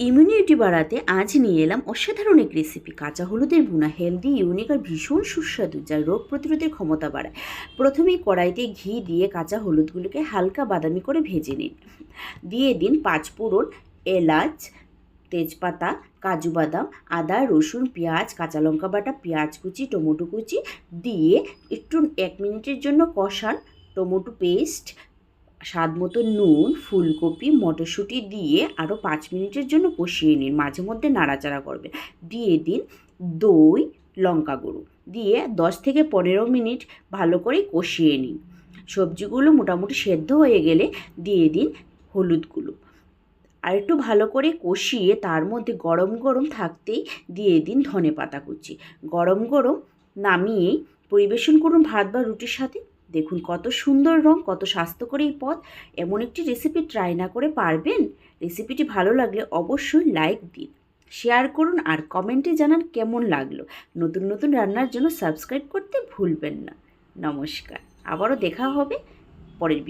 Immunity বাড়াতে আজ নিয়ে এলাম অসাধারণ এক রেসিপি কাঁচা হলুদের বুনা হেলদি ইউনিক আর ভীষণ সুস্বাদু, যা রোগ প্রতিরোধের ক্ষমতা বাড়ায়। প্রথমেই কড়াইতে ঘি দিয়ে কাঁচা হলুদগুলোকে হালকা বাদামি করে ভেজে নিন। দিয়ে দিন পাঁচ ফোড়ন এলাচ, তেজপাতা, কাজু বাদাম, আদা, রসুন, পেঁয়াজ, কাঁচা লঙ্কা বাটা, পেঁয়াজ কুচি, টমেটো কুচি। দিয়ে একটু এক মিনিটের জন্য কষান। টমেটো পেস্ট স্বাদ মতো নুন, ফুলকপি, মটরশুঁটি দিয়ে আরও পাঁচ মিনিটের জন্য কষিয়ে নিন। মাঝে মধ্যে নাড়াচাড়া করবেন। দিয়ে দিন দই, লঙ্কা গুঁড়ো। দিয়ে দশ থেকে পনেরো মিনিট ভালো করে কষিয়ে নিন। সবজিগুলো মোটামুটি সেদ্ধ হয়ে গেলে দিয়ে দিন হলুদগুলো আর একটু ভালো করে কষিয়ে তার মধ্যে গরম গরম থাকতেই দিয়ে দিন ধনে পাতা কুচি। গরম গরম নামিয়েই পরিবেশন করুন ভাত বা রুটির সাথে। দেখুন কত সুন্দর রং, কত স্বাস্থ্যকর এই পদ। এমন একটি রেসিপি ট্রাই না করে পারবেন। রেসিপিটি ভালো লাগলে অবশ্যই লাইক দিন। শেয়ার করুন আর কমেন্টে জানান কেমন লাগল। নতুন নতুন রান্নার জন্য সাবস্ক্রাইব করতে ভুলবেন না। নমস্কার। আবারও দেখা হবে পরের